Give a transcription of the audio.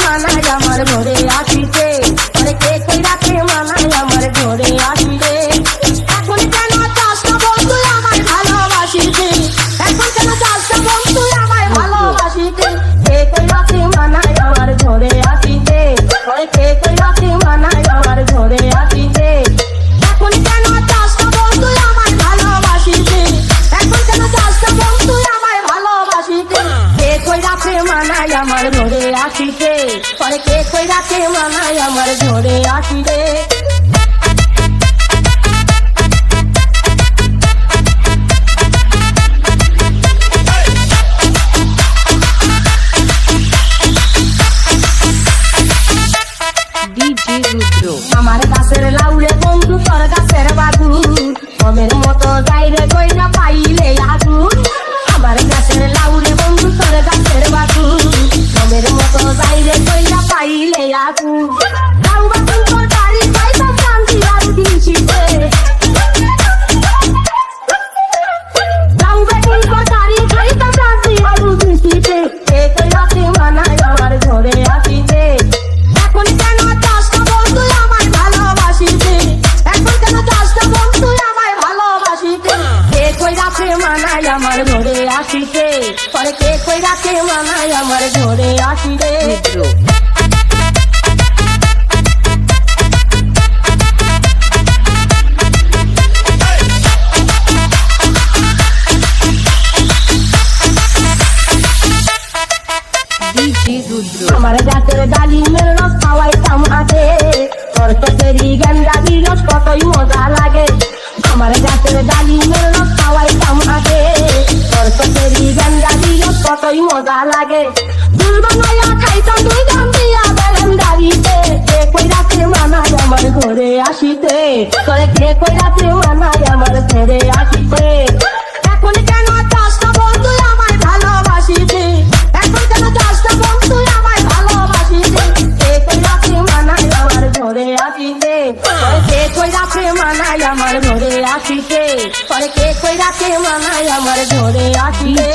মানায় আমার ঘরে আসিতে কে আমার ঘরে আসিতে পরে কে কই রাতে মানায় আমার ঘরে আসিতে. আমার গাছের লাউলে রাতে মানায় আমার ঘরে আসিতে। পরে কে কই রাতে মানায় আমার ঘরে Rudro. আমার গাছের ডালিমের রস খাওয়াইতাম আগে তোর চোখেরই গেন্দারি রস কতই মজা লাগে। আমার গাছের ডালিমের রস মজা লাগে। দুল বানাইয়া খাইতাম দুই দাম দিয়া বেলেন্দারিতে কে কই রাতে মানায় আমার ঘরে আসিতে। তোরে কে কই রাতে মানায় আমার ঘরে আসিতে। এখন কেন চাষটা বন্ধু আমায় ভালোবাসিতে এখন কেন চাষটা বন্ধু আমায় ভালোবাসিতে কে কই রাতে মানায় আমার ঘরে আসিতে? কে কই রাতে মানায় আমার ঘরে আসিতে? পরে কে কই রাতে মানায় আমার ঘরে আসিতে.